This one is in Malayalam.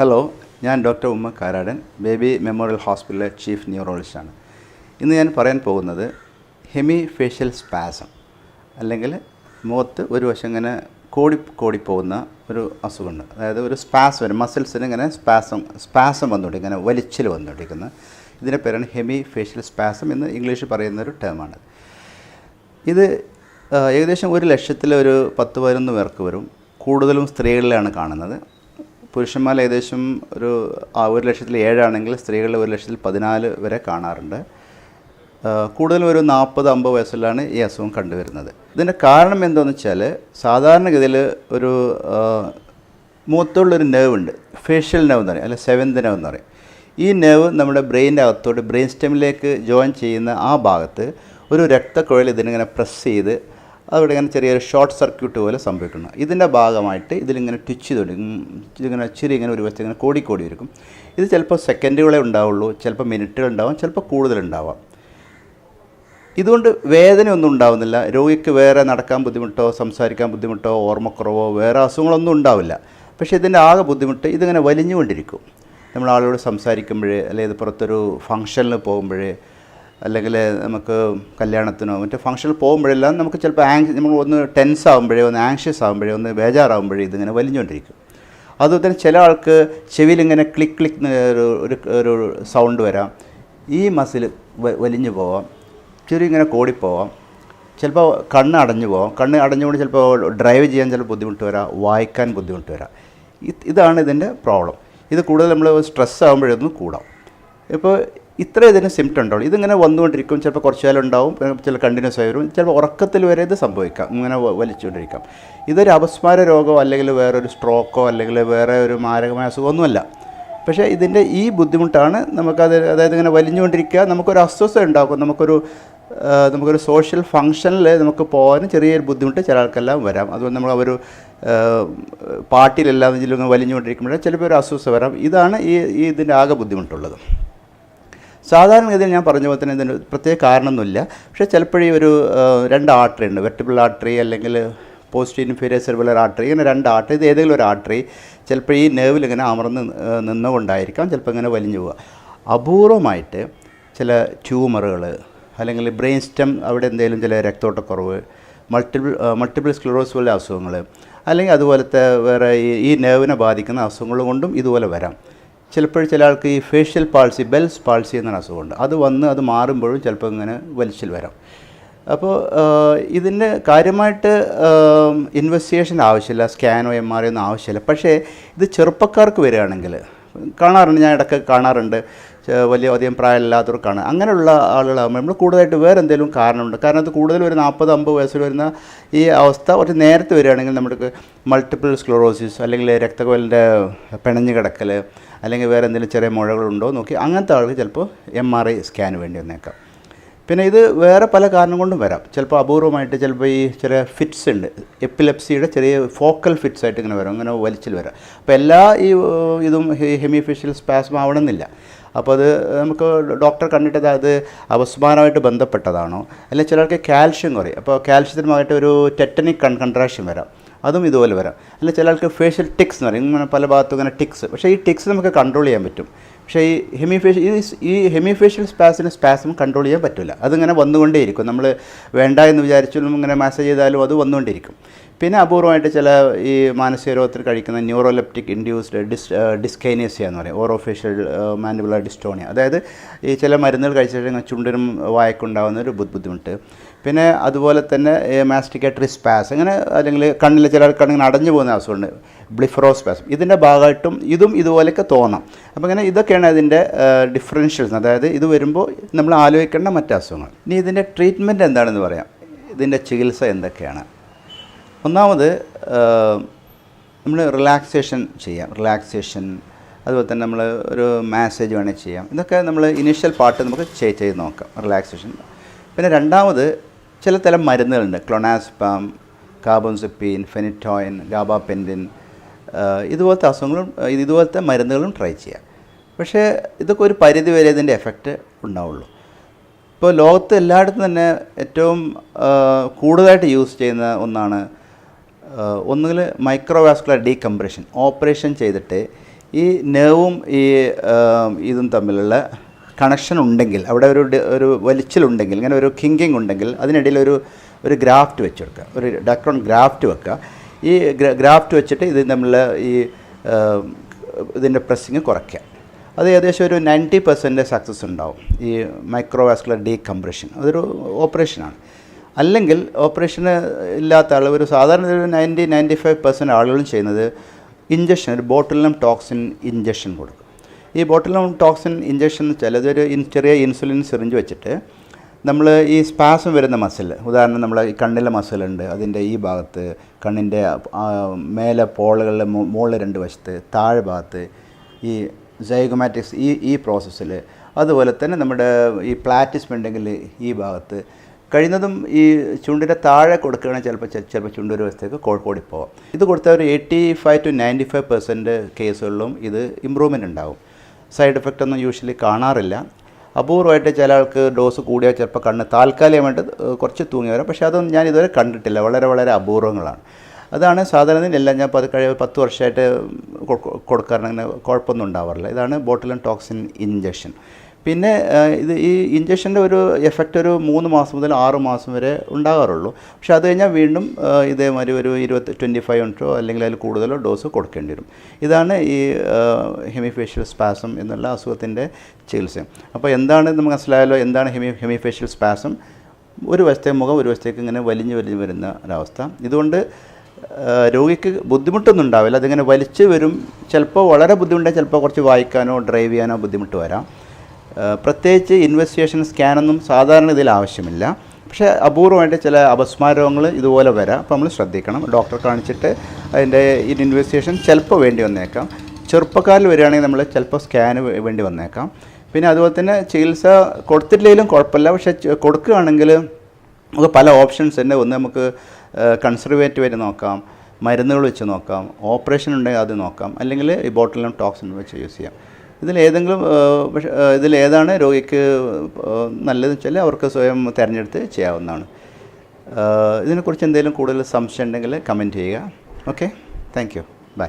ഹലോ ഞാൻ doctor Umma Karadan baby memorial ഹോസ്പിറ്റലിലെ ചീഫ് ന്യൂറോളജിസ്റ്റാണ് ഇന്ന് ഞാൻ പറയാൻ പോകുന്നത് ഹെമി ഫേഷ്യൽ സ്പാസം അല്ലെങ്കിൽ മുഖത്ത് ഒരു വശം ഇങ്ങനെ കോടി കോടിപ്പോകുന്ന ഒരു അസുഖമുണ്ട്. അതായത് ഒരു സ്പാസ് വരും. മസിൽസിന് ഇങ്ങനെ സ്പാസം സ്പാസം വന്നുകൊണ്ട് ഇങ്ങനെ വലിച്ചിൽ വന്നുകൊണ്ടിരിക്കുന്ന. ഇതിന്റെ പേരാണ് ഹെമി ഫേഷ്യൽ സ്പാസം എന്ന് ഇംഗ്ലീഷിൽ പറയുന്ന ഒരു ടേമാണ് ഇത് ഏകദേശം ഒരു ലക്ഷത്തിൽ ഒരു പത്ത് പതിനൊന്ന് പേർക്ക് വരും. കൂടുതലും സ്ത്രീകളിലാണ് കാണുന്നത്. പുരുഷന്മാർ ഏകദേശം ഒരു ഒരു ലക്ഷത്തിൽ ഏഴാണെങ്കിൽ സ്ത്രീകളിൽ ഒരു ലക്ഷത്തിൽ പതിനാല് വരെ കാണാറുണ്ട്. കൂടുതലും ഒരു നാൽപ്പത് അമ്പത് വയസ്സിലാണ് ഈ അസുഖം കണ്ടുവരുന്നത്. ഇതിന്റെ കാരണം എന്താണെന്ന് വെച്ചാൽ സാധാരണഗതിയിൽ ഒരു മൂത്തുള്ളൊരു നെർവ് ഉണ്ട്. ഫേഷ്യൽ നെർവ് എന്ന് പറയും അല്ലെ സെവൻത് നെർവ് എന്ന് പറയും. ഈ നെർവ് നമ്മുടെ ബ്രെയിന്റെ അകത്തോട്ട് ബ്രെയിൻ സ്റ്റെമിലേക്ക് ജോയിൻ ചെയ്യുന്ന ആ ഭാഗത്ത് ഒരു രക്തക്കുഴൽ ഇതിനിങ്ങനെ പ്രസ് ചെയ്ത് അവിടെ ഇങ്ങനെ ചെറിയൊരു ഷോർട്ട് സർക്യൂട്ട് പോലെ സംഭവിക്കുന്നു. ഇതിന്റെ ഭാഗമായിട്ട് ഇതിലിങ്ങനെ ട്വിച്ച് തുടങ്ങി ഇതിങ്ങനെ ഇച്ചിരി ഇങ്ങനെ ഒരു വശത്ത് ഇങ്ങനെ കോടിക്കോടി കോടി ഇരിക്കും ഇത് ചിലപ്പോൾ സെക്കൻഡുകളെ ഉണ്ടാവുള്ളൂ ചിലപ്പോൾ മിനിറ്റുകൾ ഉണ്ടാവും ചിലപ്പോൾ കൂടുതലുണ്ടാവാം. ഇതുകൊണ്ട് വേദനയൊന്നും ഉണ്ടാവുന്നില്ല. രോഗിക്ക് വേറെ നടക്കാൻ ബുദ്ധിമുട്ടോ സംസാരിക്കാൻ ബുദ്ധിമുട്ടോ ഓർമ്മക്കുറവോ വേറെ അസുഖങ്ങളൊന്നും ഉണ്ടാവില്ല. പക്ഷേ ഇതിന്റെ ആകെ ബുദ്ധിമുട്ട് ഇതിങ്ങനെ വലിഞ്ഞുകൊണ്ടിരിക്കും. നമ്മൾ ആളോട് സംസാരിക്കുമ്പോൾ അല്ലെങ്കിൽ പുറത്തൊരു ഫങ്ഷനിൽ പോകുമ്പോൾ അല്ലെങ്കിൽ നമുക്ക് കല്യാണത്തിനോ മറ്റേ ഫംഗ്ഷനിൽ പോകുമ്പോഴെല്ലാം നമുക്ക് ചിലപ്പോൾ ആങ് നമ്മൾ ഒന്ന് ടെൻസ് ആകുമ്പോഴേ ഒന്ന് ആങ്ഷ്യസ് ആകുമ്പോഴേ ഒന്ന് ബേജാറാകുമ്പോഴേ ഇതിങ്ങനെ വലിഞ്ഞുകൊണ്ടിരിക്കും. അതുപോലെ തന്നെ ചില ആൾക്ക് ചെവിയിൽ ഇങ്ങനെ ക്ലിക്ക് ക്ലിക്ക് ഒരു ഒരു ഒരു സൗണ്ട് വരാം. ഈ മസിൽ വലിഞ്ഞു പോവാം. ചെറിയ ഇങ്ങനെ കോടിപ്പോവാം. ചിലപ്പോൾ കണ്ണ് അടഞ്ഞു പോവാം. കണ്ണ് അടഞ്ഞുകൊണ്ട് ചിലപ്പോൾ ഡ്രൈവ് ചെയ്യാൻ ചിലപ്പോൾ ബുദ്ധിമുട്ട് വരാം. വായിക്കാൻ ബുദ്ധിമുട്ട് വരാം. ഇതാണ് ഇതിന്റെ പ്രോബ്ലം ഇത് കൂടുതൽ നമ്മൾ സ്ട്രെസ് ആകുമ്പോഴൊന്നും കൂടാം. ഇപ്പോൾ ഇത്ര ഇതിന് സിംറ്റം ഉണ്ടാവും ഇതിങ്ങനെ വന്നുകൊണ്ടിരിക്കും ചിലപ്പോൾ കുറച്ച് കാലം ഉണ്ടാവും ചില കണ്ടിന്യൂസ് ആയി വരും. ചിലപ്പോൾ ഉറക്കത്തിൽ വരെ ഇത് സംഭവിക്കാം ഇങ്ങനെ വലിച്ചുകൊണ്ടിരിക്കാം. ഇതൊരു അപസ്മാര രോഗമോ അല്ലെങ്കിൽ വേറൊരു സ്ട്രോക്കോ അല്ലെങ്കിൽ വേറെ ഒരു മാരകമായ അസുഖമൊന്നുമല്ല പക്ഷേ ഇതിന്റെ ഈ ബുദ്ധിമുട്ടാണ് നമുക്കത് അതായത് ഇങ്ങനെ വലിഞ്ഞുകൊണ്ടിരിക്കുക നമുക്കൊരു അസ്വസ്ഥത ഉണ്ടാക്കും. നമുക്കൊരു നമുക്കൊരു സോഷ്യൽ ഫങ്ഷനിൽ നമുക്ക് പോകാനും ചെറിയൊരു ബുദ്ധിമുട്ട് ചില ആൾക്കെല്ലാം വരാം. അതുകൊണ്ട് നമ്മൾ ഒരു പാർട്ടിയിലെല്ലാം വലിഞ്ഞുകൊണ്ടിരിക്കുമ്പോഴേ ചിലപ്പോൾ ഒരു അസ്വസ്ഥത വരാം. ഇതാണ് ഈ ഇതിന്റെ ആകെ ബുദ്ധിമുട്ടുള്ളത്. സാധാരണഗതിയിൽ ഞാൻ പറഞ്ഞ പോലെ തന്നെ ഇതിന് പ്രത്യേക കാരണമൊന്നുമില്ല. പക്ഷേ ചിലപ്പോഴേ ഒരു രണ്ട് ആർട്ടറി ഉണ്ട്. വെർട്ടിബിൾ ആർട്ടറി അല്ലെങ്കിൽ പോസ്റ്റ് ഇൻഫീരിയർ സെർബുലർ ആർട്ടറി ഇങ്ങനെ രണ്ട് ആർട്ടറി ഇത് ഏതെങ്കിലും ഒരു ആർട്ടറി ചിലപ്പോൾ ഈ നേവിൽ ഇങ്ങനെ അമർന്ന് നിന്നുകൊണ്ടായിരിക്കാം. ചിലപ്പോൾ ഇങ്ങനെ വലിഞ്ഞു പോവുക. അപൂർവമായിട്ട് ചില ട്യൂമറുകൾ അല്ലെങ്കിൽ ബ്രെയിൻ സ്റ്റെം അവിടെ എന്തെങ്കിലും ചില രക്തോട്ടക്കുറവ് മൾട്ടിപ്പിൾ മൾട്ടിപ്പിൾ സ്ക്ലറോസ് പോലെ അസുഖങ്ങൾ അല്ലെങ്കിൽ അതുപോലത്തെ വേറെ ഈ ഈ നെർവിനെ ബാധിക്കുന്ന അസുഖങ്ങൾ കൊണ്ടും ഇതുപോലെ വരാം. ചിലപ്പോൾ ചില ആൾക്ക് ഈ ഫേഷ്യൽ പാൾസി ബെൽസ് പാൾസി എന്നൊരു അസുഖമുണ്ട്. അത് വന്ന് അത് മാറുമ്പോഴും ചിലപ്പോൾ ഇങ്ങനെ വലിച്ചിൽ വരാം. അപ്പോൾ ഇതിന് കാര്യമായിട്ട് ഇൻവെസ്റ്റിഗേഷൻ ആവശ്യമില്ല സ്കാനോ എം ആർ ഒന്നും ആവശ്യമില്ല. പക്ഷേ ഇത് ചെറുപ്പക്കാർക്ക് വരികയാണെങ്കിൽ കാണാറുണ്ട് ഞാൻ ഇടയ്ക്ക് കാണാറുണ്ട്. വലിയ അധികം പ്രായമില്ലാത്തവർക്കാണ്. അങ്ങനെയുള്ള ആളുകളാകുമ്പോൾ നമ്മൾ കൂടുതലായിട്ട് വേറെ എന്തെങ്കിലും കാരണമുണ്ട്. കാരണം അത് കൂടുതൽ ഒരു നാൽപ്പത് അമ്പത് വയസ്സിൽ വരുന്ന ഈ അവസ്ഥ കുറച്ച് നേരത്തെ വരികയാണെങ്കിൽ നമുക്ക് മൾട്ടിപ്പിൾ സ്ക്ലോറോസിസ് അല്ലെങ്കിൽ രക്തകോലിന്റെ പിണഞ്ഞു കിടക്കൽ അല്ലെങ്കിൽ വേറെ എന്തെങ്കിലും ചെറിയ മുഴകളുണ്ടോ നോക്കി അങ്ങനത്തെ ആൾക്ക് ചിലപ്പോൾ എം ആർ ഐ സ്കാൻ വേണ്ടി വന്നേക്കാം. പിന്നെ ഇത് വേറെ പല കാരണം കൊണ്ടും വരാം. ചിലപ്പോൾ അപൂർവമായിട്ട് ചിലപ്പോൾ ഈ ചെറിയ ഫിറ്റ്സ് ഉണ്ട്. എപ്പിലെപ്സിയുടെ ചെറിയ ഫോക്കൽ ഫിറ്റ്സ് ആയിട്ട് ഇങ്ങനെ വരാം. അങ്ങനെ വലിച്ചിൽ വരാം. അപ്പോൾ എല്ലാ ഈ ഇതും ഹെമിഫിഷ്യൽ സ്പാസ്മ ആവണമെന്നില്ല. അപ്പോൾ അത് നമുക്ക് ഡോക്ടർ കണ്ടിട്ട് അത് അവസ്മാനമായിട്ട് ബന്ധപ്പെട്ടതാണോ? അല്ലെങ്കിൽ ചിലർക്ക് കാൽഷ്യം കുറയും. അപ്പോൾ കാൽഷ്യത്തിനുമായിട്ട് ഒരു ടെറ്റനിക് കൺ കൺട്രാക്ഷൻ വരാം. അതും ഇതുപോലെ വരാം. അല്ലെങ്കിൽ ചിലർക്ക് ഫേഷ്യൽ ടിക്സ് എന്ന് പറയും. ഇങ്ങനെ പല ഭാഗത്തും ഇങ്ങനെ ടിക്സ് പക്ഷേ ഈ ടിക്സ് നമുക്ക് കൺട്രോൾ ചെയ്യാൻ പറ്റും. പക്ഷേ ഈ ഹെമിഫേഷ്യൽ ഈ ഹെമിഫേഷ്യൽ സ്പാസിന് സ്പാസും കൺട്രോൾ ചെയ്യാൻ പറ്റില്ല. അതിങ്ങനെ വന്നുകൊണ്ടേയിരിക്കും. നമ്മൾ വേണ്ട എന്ന് വിചാരിച്ചാലും ഇങ്ങനെ മാസേജ് ചെയ്താലും അത് വന്നുകൊണ്ടിരിക്കും പിന്നെ അപൂർവമായിട്ട് ചില ഈ മാനസിക രോഗത്തിൽ കഴിക്കുന്ന ന്യൂറോലെപ്റ്റിക് ഇൻഡ്യൂസ്ഡ് ഡിസ് ഡിസ്കൈനേസിയ എന്ന് പറയും. ഓറോഫേഷ്യൽ മാൻഡിബുലർ ഡിസ്റ്റോണിയ അതായത് ഈ ചില മരുന്നുകൾ കഴിച്ചിട്ട് ചുണ്ടിനും വായക്കുണ്ടാകുന്ന ഒരു ബുദ്ധിമുട്ട്. പിന്നെ അതുപോലെ തന്നെ മാസ്റ്റിക്കേറ്ററി സ്പാസ് അങ്ങനെ അല്ലെങ്കിൽ കണ്ണിൽ ചില കണ്ണിങ്ങനെ അടഞ്ഞു പോകുന്ന അസുഖമുണ്ട് ബ്ലിഫറോസ്പാസ് ഇതിന്റെ ഭാഗമായിട്ടും ഇതും ഇതുപോലെയൊക്കെ തോന്നാം. അപ്പോൾ ഇങ്ങനെ ഇതൊക്കെയാണ് അതിന്റെ ഡിഫറൻഷ്യൽസ് അതായത് ഇത് വരുമ്പോൾ നമ്മൾ ആലോചിക്കേണ്ട മറ്റു അസുഖങ്ങൾ. ഇനി ഇതിന്റെ ട്രീറ്റ്മെന്റ് എന്താണെന്ന് പറയാം. ഇതിന്റെ ചികിത്സ എന്തൊക്കെയാണ്? ഒന്നാമത് നമ്മൾ റിലാക്സേഷൻ ചെയ്യാം. റിലാക്സേഷൻ അതുപോലെ തന്നെ നമ്മൾ ഒരു മാസേജ് വേണമെങ്കിൽ ചെയ്യാം. ഇതൊക്കെ നമ്മൾ ഇനീഷ്യൽ പാർട്ട് നമുക്ക് ചെയ്ത് ചെയ്ത് നോക്കാം. റിലാക്സേഷൻ പിന്നെ രണ്ടാമത് ചില തരം മരുന്നുകളുണ്ട്. ക്ലൊണാസ്പാം കാബോൺസിപ്പീൻ ഫെനിറ്റോയിൻ ഗാബാപെൻഡിൻ ഇതുപോലത്തെ അസുഖങ്ങളും ഇതുപോലത്തെ മരുന്നുകളും ട്രൈ ചെയ്യാം. പക്ഷേ ഇതൊക്കെ ഒരു പരിധി വരെ ഇതിന്റെ എഫക്റ്റ് ഉണ്ടാവുള്ളൂ. ഇപ്പോൾ ലോകത്ത് എല്ലായിടത്തും തന്നെ ഏറ്റവും കൂടുതലായിട്ട് യൂസ് ചെയ്യുന്ന ഒന്നാണ് ഒന്നുകിൽ മൈക്രോവാസ്കുലർ ഡീകംപ്രഷൻ ഓപ്പറേഷൻ ചെയ്തിട്ട് ഈ നെർവും ഈ ഇതും തമ്മിലുള്ള കണക്ഷൻ ഉണ്ടെങ്കിൽ അവിടെ ഒരു ഒരു വലിച്ചിലുണ്ടെങ്കിൽ ഇങ്ങനെ ഒരു കിങ്കിങ് ഉണ്ടെങ്കിൽ അതിനിടയിൽ ഒരു ഒരു ഗ്രാഫ്റ്റ് വെച്ച് കൊടുക്കുക ഒരു ഡക്രോൺ ഗ്രാഫ്റ്റ് വെക്കുക. ഈ ഗ്രാഫ്റ്റ് വെച്ചിട്ട് ഇത് നമ്മൾ ഈ ഇതിന്റെ പ്രസ്സിങ് കുറയ്ക്കുക. അത് ഏകദേശം ഒരു നയന്റി പെർസെന്റ് സക്സസ് ഉണ്ടാവും ഈ മൈക്രോവാസ്കുലർ ഡീകംപ്രഷൻ. അതൊരു ഓപ്പറേഷനാണ്. അല്ലെങ്കിൽ ഓപ്പറേഷന് ഇല്ലാത്ത ആൾ ഒരു സാധാരണ ഒരു നയന്റി നയന്റി ഫൈവ് പെർസെന്റ് ആളുകളും ചെയ്യുന്നത് ഇഞ്ചക്ഷൻ ഒരു ബോട്ടിലിനും ടോക്സിൻ ഇഞ്ചക്ഷൻ കൊടുക്കും. ഈ ബോട്ടിലിനും ടോക്സിൻ ഇഞ്ചക്ഷൻ എന്ന് വെച്ചാൽ അതൊരു ചെറിയ ഇൻസുലിൻ സിറിഞ്ച് വെച്ചിട്ട് നമ്മൾ ഈ സ്പാസം വരുന്ന മസിൽ ഉദാഹരണം നമ്മൾ ഈ കണ്ണിലെ മസിലുണ്ട് അതിന്റെ ഈ ഭാഗത്ത് കണ്ണിന്റെ മേലെ പോളുകളിലെ മുകളിൽ രണ്ട് വശത്ത് താഴെ ഭാഗത്ത് ഈ സൈഗോമാറ്റിക്സ് ഈ ഈ പ്രോസസ്സിൽ അതുപോലെ തന്നെ നമ്മുടെ ഈ പ്ലാറ്റിസ്മുണ്ടെങ്കിൽ ഈ ഭാഗത്ത് കഴിയുന്നതും ഈ ചുണ്ടിന്റെ താഴെ കൊടുക്കുകയാണെങ്കിൽ ചിലപ്പോൾ ചിലപ്പോൾ ചുണ്ടൊരു വശത്തേക്ക് കോഴിക്കോടി പോവാം ഇത് കൊടുത്താൽ ഒരു eighty five to ninety five percent കേസുകളിലും ഇത് ഇമ്പ്രൂവ്മെന്റ് ഉണ്ടാവും. സൈഡ് എഫക്റ്റ് ഒന്നും യൂഷ്വലി കാണാറില്ല. അപൂർവമായിട്ട് ചില ആൾക്ക് ഡോസ് കൂടിയാൽ ചിലപ്പോൾ കണ്ണ് താൽക്കാലികമായിട്ട് കുറച്ച് തൂങ്ങി വരാം. പക്ഷേ അതൊന്നും ഞാൻ ഇതുവരെ കണ്ടിട്ടില്ല. വളരെ വളരെ അപൂർവങ്ങളാണ്. അതാണ് സാധാരണ എല്ലാം ഞാൻ പത് കഴിയ പത്ത് വർഷമായിട്ട് കൊടുക്കാറുണ്ട് അങ്ങനെ കുഴപ്പമൊന്നും ഉണ്ടാവാറില്ല. ഇതാണ് ബോട്ടിലൻ ടോക്സിൻ ഇഞ്ചക്ഷൻ പിന്നെ ഇത് ഈ ഇഞ്ചക്ഷന്റെ ഒരു എഫക്റ്റ് ഒരു മൂന്ന് മാസം മുതൽ ആറ് മാസം വരെ ഉണ്ടാകാറുള്ളൂ. പക്ഷേ അത് കഴിഞ്ഞാൽ വീണ്ടും ഇതേമാതിരി ഒരു ഇരുപത്തി ട്വന്റി ഫൈവ് ഉണ്ടോ അല്ലെങ്കിൽ അതിൽ കൂടുതലോ ഡോസ് കൊടുക്കേണ്ടി വരും. ഇതാണ് ഈ ഹെമിഫേഷ്യൽ സ്പാസം എന്നുള്ള അസുഖത്തിന്റെ ചികിത്സ. അപ്പോൾ എന്താണ് നമുക്ക് മനസ്സിലായാലോ? എന്താണ് ഹെമി ഹെമിഫേഷ്യൽ സ്പാസം ഒരു വശത്തെ മുഖം ഒരു വശത്തേക്ക് ഇങ്ങനെ വലിഞ്ഞു വലിഞ്ഞു വരുന്ന ഒരവസ്ഥ. ഇതുകൊണ്ട് രോഗിക്ക് ബുദ്ധിമുട്ടൊന്നും ഉണ്ടാവില്ല. അതിങ്ങനെ വലിച്ചു വരും. ചിലപ്പോൾ വളരെ ബുദ്ധിമുട്ടായി ചിലപ്പോൾ കുറച്ച് വായിക്കാനോ ഡ്രൈവ് ചെയ്യാനോ ബുദ്ധിമുട്ട് വരാം. പ്രത്യേകിച്ച് ഇൻവെസ്റ്റിഗേഷൻ സ്കാനൊന്നും സാധാരണ ഇതിൽ ആവശ്യമില്ല. പക്ഷേ അപൂർവമായിട്ട് ചില അപസ്മാരോഗങ്ങൾ ഇതുപോലെ വരാം. അപ്പോൾ നമ്മൾ ശ്രദ്ധിക്കണം. ഡോക്ടർ കാണിച്ചിട്ട് അതിന്റെ ഇൻവെസ്റ്റിഗേഷൻ ചിലപ്പോൾ വേണ്ടി വന്നേക്കാം. ചെറുപ്പക്കാരിൽ വരികയാണെങ്കിൽ നമ്മൾ ചിലപ്പോൾ സ്കാന് വേണ്ടി വന്നേക്കാം. പിന്നെ അതുപോലെ തന്നെ ചികിത്സ കൊടുത്തിട്ടില്ലെങ്കിലും കുഴപ്പമില്ല. പക്ഷേ കൊടുക്കുകയാണെങ്കിൽ നമുക്ക് പല ഓപ്ഷൻസ് ഉണ്ട് ഒന്ന് നമുക്ക് കൺസർവേറ്റീവ് ആയിട്ട് നോക്കാം. മരുന്നുകൾ വെച്ച് നോക്കാം. ഓപ്പറേഷൻ ഉണ്ടെങ്കിൽ അത് നോക്കാം. അല്ലെങ്കിൽ ഈ ബോട്ടിലും ടോക്സിൻ വെച്ച് യൂസ് ചെയ്യാം. ഏഹ്, പക്ഷേ ഇതിലേതാണ് രോഗിക്ക് നല്ലതെന്ന് വെച്ചാൽ അവർക്ക് സ്വയം തിരഞ്ഞെടുത്ത് ചെയ്യാവുന്നതാണ്. ഇതിനെക്കുറിച്ച് എന്തെങ്കിലും കൂടുതൽ സംശയം ഉണ്ടെങ്കിൽ കമന്റ് ചെയ്യുക. ഓക്കെ? Thank you. ബൈ.